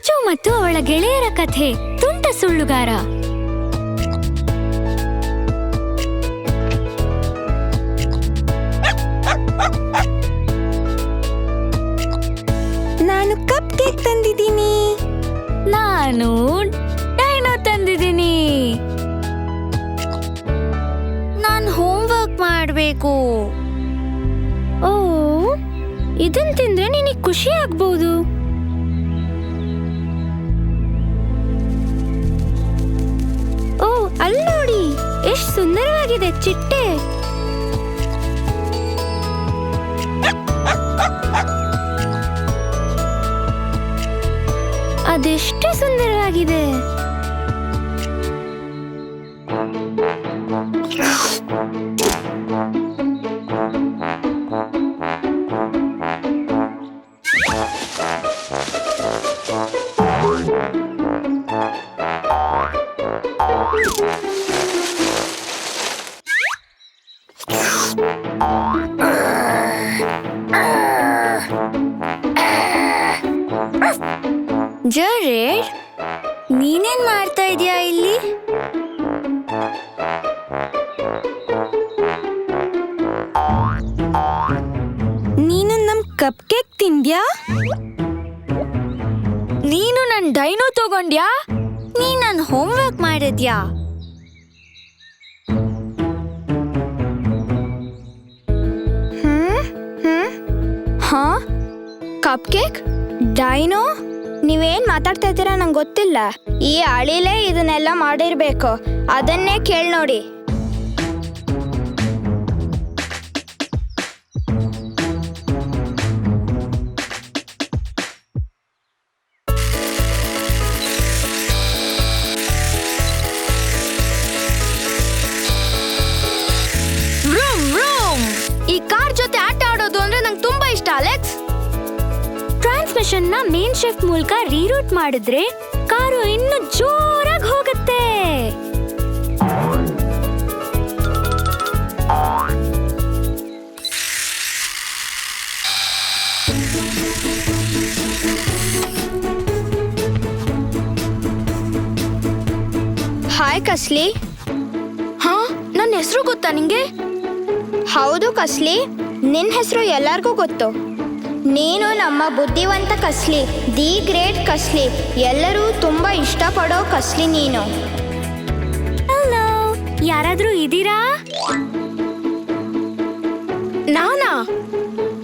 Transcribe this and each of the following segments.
ಚೂಚು ಮತ್ತು ಅವಳ ಗೆಳೆಯರ ಕಥೆ ತುಂಟ ಸುಳ್ಳುಗಾರ. ನಾನು ಕಪ್ ಕೇಕ್ ತಂದಿದ್ದೀನಿ. ನಾನು ಡೈನೋ ತಂದಿದ್ದೀನಿ. ನಾನು ಹೋಮ್ವರ್ಕ್ ಮಾಡಬೇಕು. ಓ ಇದನ್ ತಿಂದ್ರೆ ನಿನಗೆ ಖುಷಿ ಆಗ್ಬಹುದು ಅಲ್ಲಿ ನೋಡಿ ಎಷ್ಟು ಸುಂದರವಾಗಿದೆ ಚಿಟ್ಟೆ. ಅದೆಷ್ಟು ಸುಂದರವಾಗಿದೆ. ಜರೇಡ್ ನೀನೇನ್ ಮಾಡ್ತಾ ಇದೀಯಾ ಇಲ್ಲಿ? ನೀನು ನಮ್ ಕಪ್ ಕೇಕ್ ತಿಂದ್ಯಾ? ನೀನು ನನ್ ಡೈನೋ ತಗೊಂಡ್ಯಾ? ನೀ ನನ್ ಹೋಮ್ವರ್ಕ್ ಮಾಡಿದ್ಯಾ? ಹಾ ಕಪ್ ಕೇಕ್ ಡೈನೋ ನೀವೇನ್ ಮಾತಾಡ್ತಾ ಇದ್ದೀರಾ ನಂಗೆ ಗೊತ್ತಿಲ್ಲ. ಈ ಅಳಿಲೇ ಇದನ್ನೆಲ್ಲ ಮಾಡಿರ್ಬೇಕು. ಅದನ್ನೇ ಕೇಳಿ ನೋಡಿ. ಟ್ರಾನ್ಸ್ಮಿಷನ್ನ ಮೇನ್ ಶಿಫ್ಟ್ ಮೂಲಕ ರೀರೂಟ್ ಮಾಡಿದ್ರೆ ಕಾರು ಇನ್ನು ಜೋರಾಗಿ ಹೋಗುತ್ತೆ. ಹಾಯ್ ಕಸ್ಲಿ ಹಾ ನನ್ನ ಹೆಸರು ಗೊತ್ತಾ ನಿಂಗೆ? ಹೌದು ಕಸ್ಲಿ ನಿನ್ನ ಹೆಸರು ಎಲ್ಲರಿಗೂ ಗೊತ್ತು. ನೀನು ನಮ್ಮ ಬುದ್ಧಿವಂತ ಕಸ್ಲಿ ದಿ ಗ್ರೇಟ್ ಕಸ್ಲಿ ಎಲ್ಲರೂ ತುಂಬಾ ಇಷ್ಟಪಡೋ ಕಸ್ಲಿ ನೀನು. ಹಲೋ ಯಾರಾದ್ರೂ ಇದೀರಾ ನಾನಾ?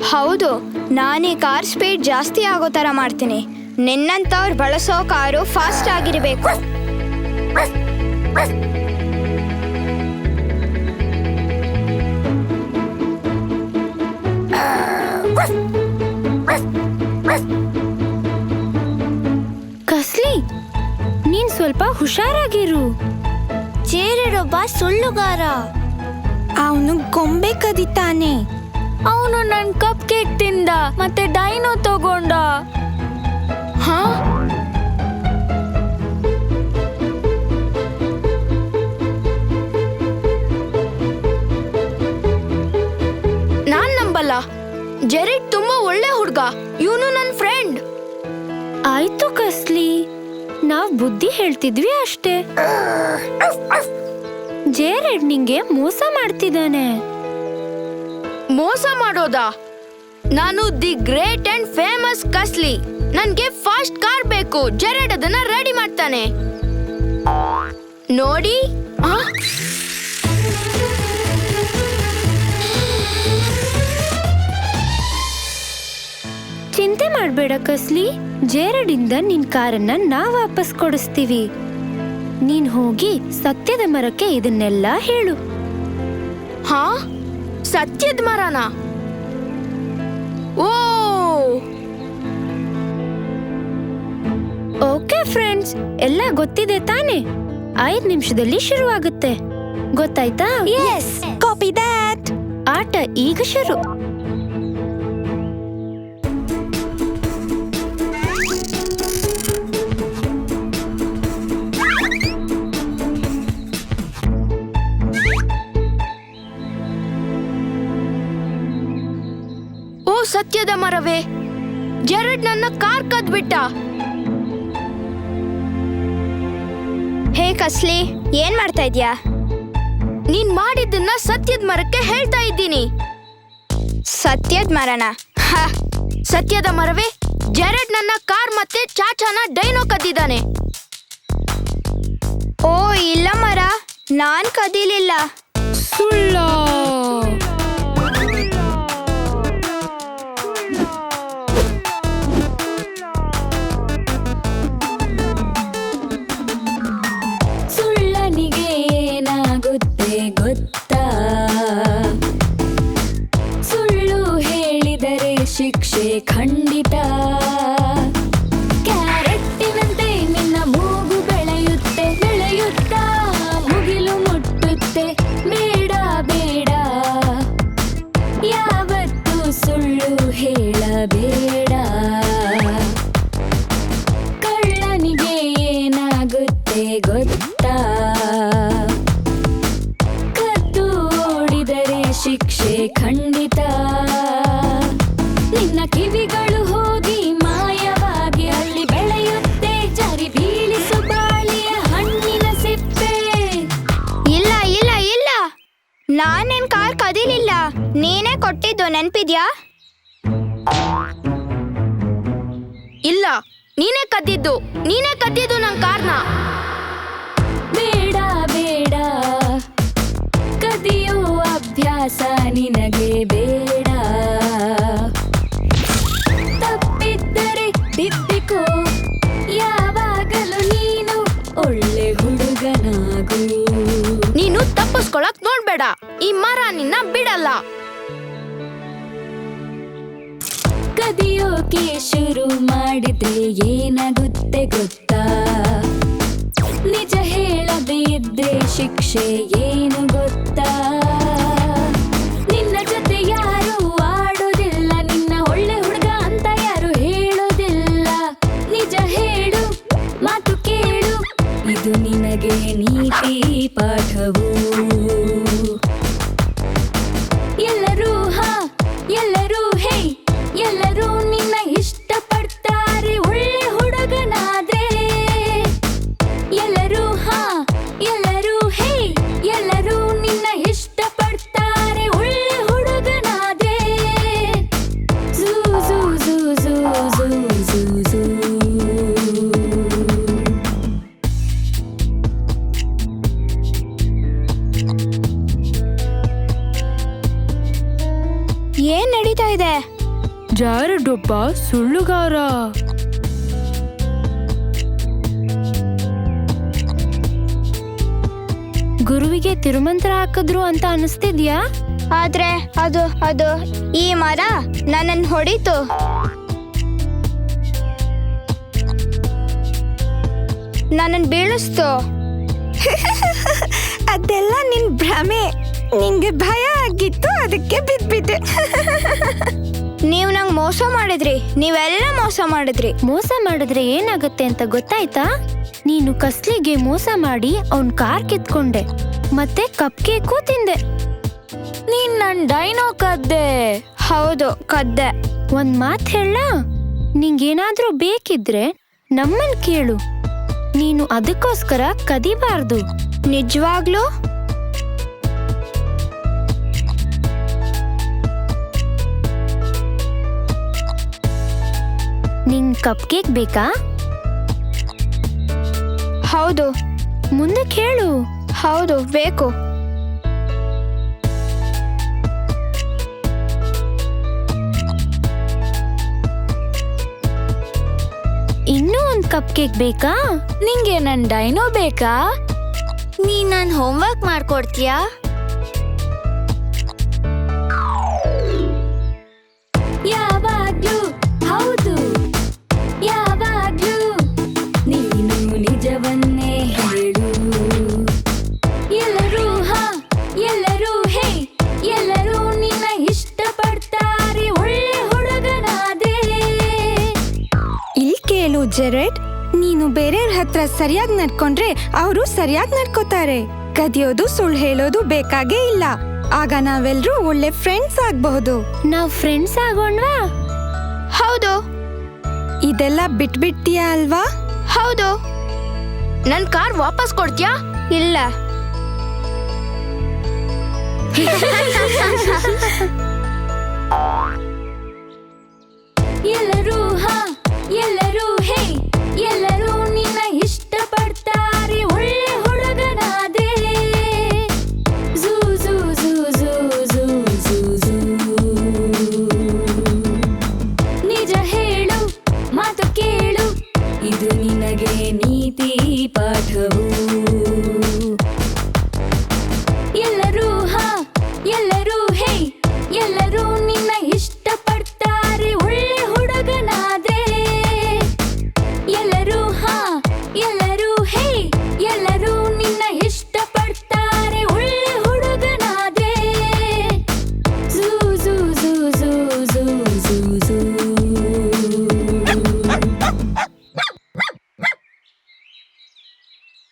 ಹೌದು ನಾನೇ ಕಾರ್ ಸ್ಪೀಡ್ ಜಾಸ್ತಿ ಆಗೋ ಥರ ಮಾಡ್ತೀನಿ. ನಿನ್ನಂತವ್ರು ಬಳಸೋ ಕಾರು ಫಾಸ್ಟ್ ಆಗಿರಬೇಕು. ಸ್ವಲ್ಪ ಹುಷಾರಾಗಿರು. ಚೇರರೊಬ್ಬ ಸುಳ್ಳುಗಾರ. ಅವನು ಗೊಂಬೆ ಕದಿತಾನೆ. ಅವನು ನನ್ ಕಪ್ ಕೇಕ್ ತಿಂದ ಮತ್ತೆ ಬುದ್ಧಿ ಹೇಳ್ತಿದ್ವಿ ಅಷ್ಟೇ. ಜೇರೆಡ್ ನಿಂಗೆ ಮೋಸ ಮಾಡ್ತಿದ್ದಾನೆ. ಮೋಸ ಮಾಡೋದಾ? ನಾನು ದಿ ಗ್ರೇಟ್ ಅಂಡ್ ಫೇಮಸ್ ಕಸ್ಲಿ. ನನ್ಗೆ ಫಾಸ್ಟ್ ಕಾರ್ ಬೇಕು. ಜೆರೆಡ್ ಅದನ್ನ ರೆಡಿ ಮಾಡ್ತಾನೆ. ನೋಡಿ. ಮಾಡ್ಬೇಡ ಕಸ್ಲಿ. ಜೇರಡಿಂದ ನಿನ್ ಕಾರನ್ನ ನಾವ್ ವಾಪಸ್ ಕೊಡಿಸ್ತೀವಿ. ನೀನ್ ಹೋಗಿ ಸತ್ಯದ ಮರಕ್ಕೆ ಇದನ್ನೆಲ್ಲ ಹೇಳು. ಹಾ? ಸತ್ಯದ ಮರನ? ಓ! ಓಕೆ ಫ್ರೆಂಡ್ಸ್ ಎಲ್ಲ ಗೊತ್ತಿದೆ ತಾನೆ? ಐದ್ ನಿಮಿಷದಲ್ಲಿ ಶುರುವಾಗುತ್ತೆ. ಗೊತ್ತಾಯ್ತಾ? ಎಸ್ ಕಾಪಿ ದ್ಯಾಟ್ ಆಟ ಈಗ ಶುರು. ಸತ್ಯದ ಮರವೇ? ಜರಡ್ ನನ್ನ ಕಾರ್ ಕದ್ಬಿಟ್ಟ. ಹೇ ಕಸ್ಲಿ, ಏನ್ ಮಾಡ್ತಾ ಇದ್ಯಾ? ನೀನ್ ಮಾಡಿದ್ದನ್ನ ಸತ್ಯದ ಮರಕ್ಕೆ ಹೇಳ್ತಾ ಇದ್ದೀನಿ. ಸತ್ಯದ ಮರಣ ಸತ್ಯದ ಮರವೇ, ಜರಡ್ ನನ್ನ ಕಾರ್ ಮತ್ತೆ ಚಾಚಾನ ಡೈನೋ ಕದ್ದಿದ್ದಾನೆ. ಓ, ಇಲ್ಲ ಮರ, ನಾನ್ ಕದೀಲಿಲ್ಲ. ಸುಳ್ಳ. ನೆನ್ಪಿದ್ಯಾ? ಇಲ್ಲ ನೀನೇ ಕದ್ದಿದ್ದು. ನೀನೇ ಕದ್ದಿದ್ದು ನನ್ನ ಕಾರ್ನ. ಬೇಡ ಬೇಡ. ಕದಿಯೋ ಅಭ್ಯಾಸ ನಿನಗೆ ಬೇಡ. ತಪ್ಪಿದ್ದರೆ ತಿದ್ದಿಕೋ ಯಾವಾಗಲೂ ನೀನು ಒಳ್ಳೆ ಹುಡುಗನಾಗು. ನೀನು ತಪ್ಪಿಸ್ಕೊಳಕ್ ನೋಡ್ಬೇಡ. ಈ ಮರ ನಿನ್ನ ಬಿಡಲ್ಲ. ಕದಿಯೋಕೆ ಶುರು ಮಾಡಿದ್ರೆ ಏನಾಗುತ್ತೆ ಗೊತ್ತಾ? ನಿಜ ಹೇಳದೇ ಇದ್ರೆ ಶಿಕ್ಷೆ ಏನು ಗೊತ್ತಾ? ಜಾರಡೊಬ್ಬ ಸುಳ್ಳುಗಾರ. ಗುರುವಿಗೆ ತಿರುಮಂತ್ರ ಹಾಕಿದ್ರು ಅಂತ ಅನಿಸ್ತಿದ್ಯಾ ಆದ್ರೆ ಅದು ಅದು ಈ ಮರ ನನ್ನನ್ನು ಹೊಡಿತು. ನನ್ನನ್ನು ಬೀಳಿಸ್ತು. ಅದೆಲ್ಲ ನಿನ್ ಭ್ರಮೆ. ನಿಂಗೆ ಭಯ ಆಗಿತ್ತು ಅದಕ್ಕೆ ಬಿದ್ಬಿದ್ದೆ ನೀವು ನಂಗೆ ಮೋಸ ಮಾಡಿದ್ರಿ ನೀವೆಲ್ಲ ಮೋಸ ಮಾಡಿದ್ರಿ. ಮೋಸ ಮಾಡಿದ್ರೆ ಏನಾಗುತ್ತೆ ಅಂತ ಗೊತ್ತಾಯ್ತಾ? ನೀನು ಕಸ್ಲಿಗೆ ಮೋಸ ಮಾಡಿ ಅವನ್ ಕಾರ್ ಕಿತ್ಕೊಂಡೆ ಮತ್ತೆ ಕಪ್ ಕೇಕು ತಿಂದೆ. ನೀನ್ ನನ್ ಡೈನೋ ಕದ್ದೆ. ಹೌದು ಕದ್ದೆ. ಒಂದ್ ಮಾತ್ ಹೇಳ ನಿಂಗೇನಾದ್ರೂ ಬೇಕಿದ್ರೆ ನಮ್ಮನ್ ಕೇಳು. ನೀನು ಅದಕ್ಕೋಸ್ಕರ ಕದಿಬಾರ್ದು. ನಿಜವಾಗ್ಲೂ? ನಿಂಗ್ ಕಪ್ ಕೇಕ್ ಬೇಕಾ? ಹೌದು. ಮುಂದೆ ಕೇಳು. ಹೌದು ಬೇಕು. ಇನ್ನೂ ಒಂದು ಕಪ್ ಕೇಕ್ ಬೇಕಾ? ನಿಂಗೆ ನನ್ನ ಡೈನೋ ಬೇಕಾ? ನೀ ನಾನು ಹೋಮ್ವರ್ಕ್ ಮಾಡ್ಕೊಡ್ತೀಯಾ? ಜೆರೆಡ್ ನೀನು ಬೇರೆಯವ್ರ ಹತ್ರ ಸರಿಯಾಗಿ ನಡ್ಕೊಂಡ್ರೆ ಅವರು ಸರಿಯಾಗಿ ನಡ್ಕೋತಾರೆ. ಕದಿಯೋದು ಸುಳ್ಳು ಹೇಳೋದು ಬೇಕಾಗೇ ಇಲ್ಲ. ಆಗ ನಾವೆಲ್ಲರೂ ಒಳ್ಳೆ ಫ್ರೆಂಡ್ಸ್ ಆಗಬಹುದು. ನಾವ್ ಫ್ರೆಂಡ್ಸ್ ಆಗೋಣ್ವಾ? ಹೌದು. ಇದೆಲ್ಲ ಬಿಟ್ಬಿಡ್ತೀಯಾ ಅಲ್ವಾ? ಹೌದು. ನನ್ ಕಾರ್ ವಾಪಸ್ ಕೊಡ್ತೀಯಾ? ಇಲ್ಲ. ಎಲ್ಲರೂ ಹಾ ಎಲ್ಲರೂ ಹೇ ಎಲ್ಲರೂ ನಿನ್ನ